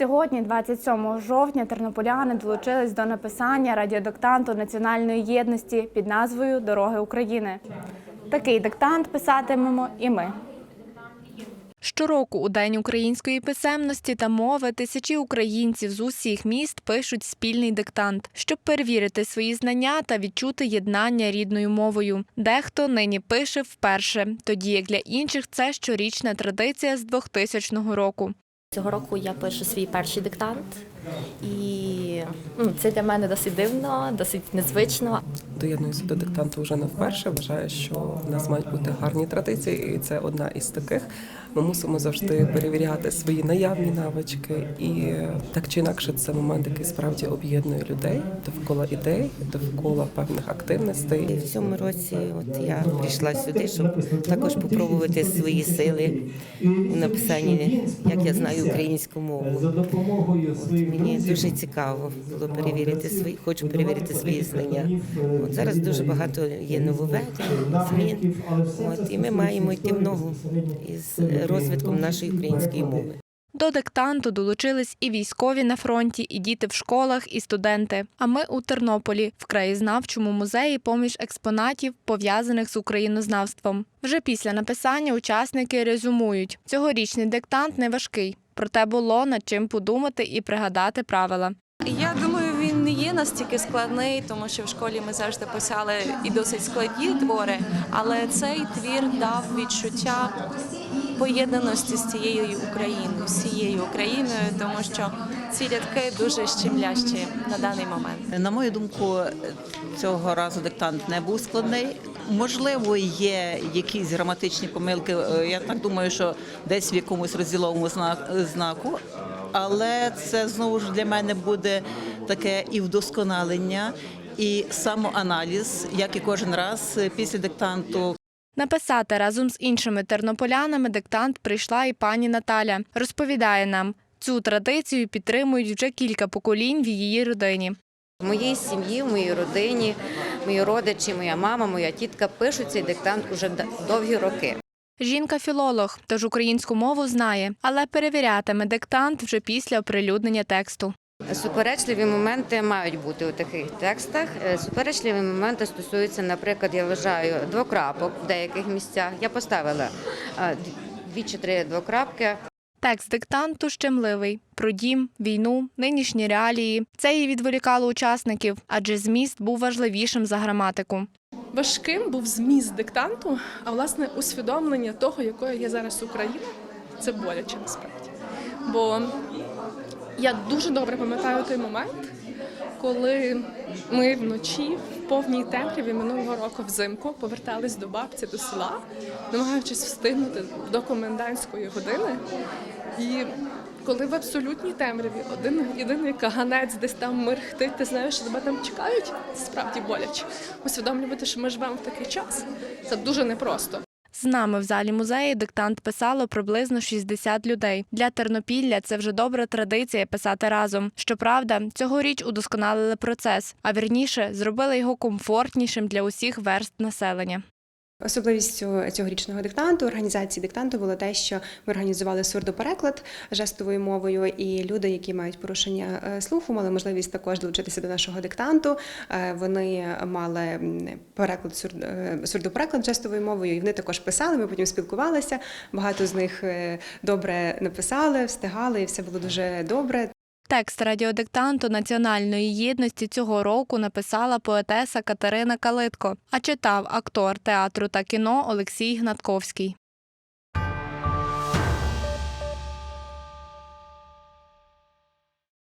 Сьогодні, 27 жовтня, тернополяни долучились до написання радіодиктанту національної єдності під назвою Дороги України. Такий диктант писатимемо і ми. Щороку у День української писемності та мови тисячі українців з усіх міст пишуть спільний диктант, щоб перевірити свої знання та відчути єднання рідною мовою. Дехто нині пише вперше, тоді як для інших це щорічна традиція з 2000 року. Цього року я пишу свій перший диктант, і ну, це для мене досить дивно, досить незвично. Доєднуюся до диктанту вже не вперше. Вважаю, що в нас мають бути гарні традиції, і це одна із таких. Ми мусимо завжди перевіряти свої наявні навички, і так чи інакше це момент, який справді об'єднує людей довкола ідей, довкола певних активностей. І в цьому році от я прийшла сюди, щоб також попробувати свої сили у написанні, як я знаю українську мову. От мені дуже цікаво було перевірити свої, хочу перевірити свої знання. От зараз дуже багато є нововведень, змін. От і ми маємо йти в ногу із розвитком нашої української мови. До диктанту долучились і військові на фронті, і діти в школах, і студенти. А ми у Тернополі, в краєзнавчому музеї, поміж експонатів, пов'язаних з українознавством. Вже після написання учасники резюмують: цьогорічний диктант не важкий, проте було над чим подумати і пригадати правила. Я настільки складний, тому що в школі ми завжди писали і досить складні твори, але цей твір дав відчуття поєднаності з цією Україною, з цією Україною, тому що ці рядки дуже щемлящі на даний момент. На мою думку, цього разу диктант не був складний. Можливо, є якісь граматичні помилки. е, Я так думаю, що десь в якомусь розділовому зна- знаку. Але це знову ж для мене буде таке і вдосконалення, і самоаналіз, як і кожен раз е, після диктанту Написати разом з іншими тернополянами диктант прийшла і пані Наталя. Розповідає нам, цю традицію підтримують вже кілька поколінь в її родині. В моїй сім'ї, в моїй родині, мої родичі, моя мама, моя тітка пишуть цей диктант уже довгі роки. Жінка філолог, тож українську мову знає, але перевірятиме диктант вже після оприлюднення тексту. Суперечливі моменти мають бути у таких текстах. Е, Суперечливі моменти стосуються, наприклад, я вважаю двокрапок в деяких місцях. Я поставила е, дві чи три двокрапки. Текст диктанту щемливий про дім, війну, нинішні реалії. Це і відволікало учасників, адже зміст був важливішим за граматику. Важким був зміст диктанту, а власне усвідомлення того, якою є зараз Україна, це боляче насправді. Бо я дуже добре пам'ятаю той момент, коли ми вночі в повній темряві минулого року взимку повертались до бабці до села, намагаючись встигнути до комендантської години. І коли в абсолютній темряві один єдиний каганець десь там мерхтить, ти знаєш, що тебе там чекають, справді боляче. Усвідомлювати, що ми живемо в такий час. Це дуже непросто. З нами в залі музею диктант писало приблизно 60 людей. Для Тернопілля це вже добра традиція писати разом. Щоправда, цьогоріч удосконалили процес, а вірніше зробили його комфортнішим для усіх верст населення. Особливістю цьогорічного диктанту, організації диктанту було те, що ми організували сурдопереклад жестовою мовою, і люди, які мають порушення е, слуху, мали можливість також долучитися до нашого диктанту. Е, Вони мали переклад е, сурдопереклад жестовою мовою, і вони також писали. Ми потім спілкувалися. Багато з них добре написали, встигали, і все було дуже добре. Текст радіодиктанту національної єдності цього року написала поетеса Катерина Калитко, а читав актор театру та кіно Олексій Гнатковський.